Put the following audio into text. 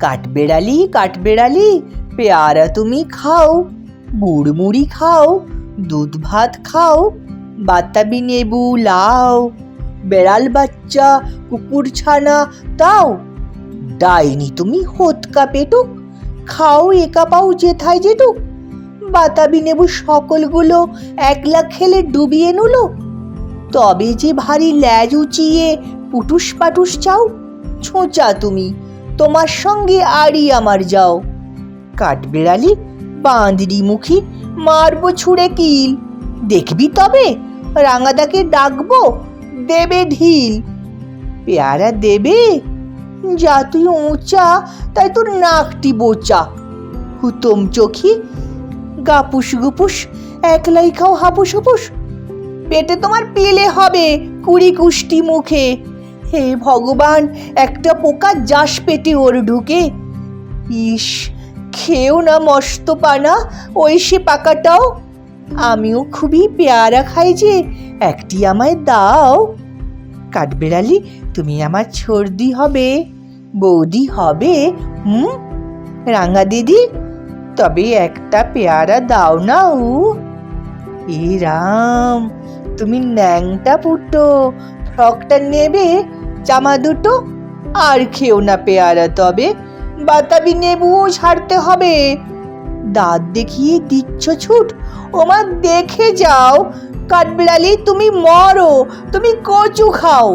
কাঠবেড়ালি কাঠবেড়ালি, পেয়ারা তুমি খাও গুড়মুড়ি খাও, দুধ ভাত খাও, বাতাবি নেবু লাও, বেড়াল বাচ্চা, কুকুর ছানা তাও ডাইনি তুমি হোতকা পেটুক, খাও একা পাও যেথায় যেটুক, বাতাবি নেবু সকলগুলো একলা খেলে ডুবিয়ে নুলো। তবে যে ভারী ল্যাজ উঁচিয়ে পুটুস পাটুস চাও, ছোঁচা তুমি তোমার সঙ্গে আড়ি আমার যাও। কাঠবেড়ালি বাঁদরি মুখী মারবো ছুঁড়ে কিল। দেখবি তবে রাঙাদাকে ডাকবো দেবে ঢিল। পেয়ারা দেবে, যা তুই উঁচা, তাই তোর নাকটি বোচা। হুতম চোখি গাপুস গুপুস, একলাই খাও হাপুস হুপুস। পেটে তোমার পেলে হবে কুড়ি কুষ্টি মুখে। হে ভগবান, একটা পোকা যাস পেটে ওর ঢুকে। ইস, খেও না মস্ত পানা ওই সে পাকাটাও। আমিও খুবই পেয়ারা খাই যে, একটি আমায় দাও। কাঠবেড়ালি, তুমি আমার ছর্দি হবে, বৌদি হবে, হুম? রাঙা দিদি, তবে একটা পেয়ারা দাও না উ এ রাম, তুমি ন্যাংটা পুটো, ফ্রকটা নেবে জামা দুটো আর খেও না পেয়ারা, তবে বাতাবি নেবুও ছাড়তে হবে। দাঁত দেখিয়ে দিচ্ছ ছুট, ওমা দেখে যাও, কাঠবিড়ালি তুমি মরো, তুমি কচু খাও।